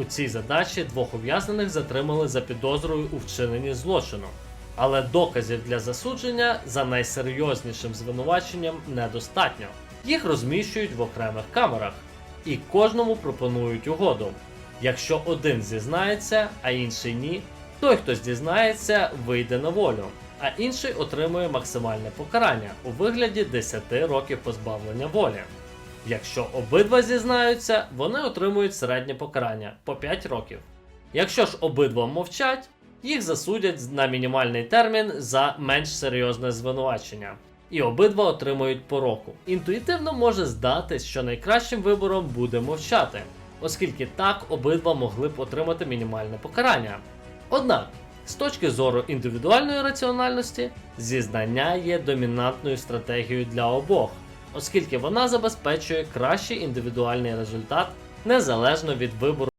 У цій задачі двох ув'язнених затримали за підозрою у вчиненні злочину, але доказів для засудження за найсерйознішим звинуваченням недостатньо. Їх розміщують в окремих камерах і кожному пропонують угоду. Якщо один зізнається, а інший ні, той, хто дізнається, вийде на волю, а інший отримує максимальне покарання у вигляді 10 років позбавлення волі. Якщо обидва зізнаються, вони отримують середнє покарання по 5 років. Якщо ж обидва мовчать, їх засудять на мінімальний термін за менш серйозне звинувачення. І обидва отримують по року. Інтуїтивно може здатись, що найкращим вибором буде мовчати, оскільки так обидва могли б отримати мінімальне покарання. Однак, з точки зору індивідуальної раціональності, зізнання є домінантною стратегією для обох, оскільки вона забезпечує кращий індивідуальний результат незалежно від вибору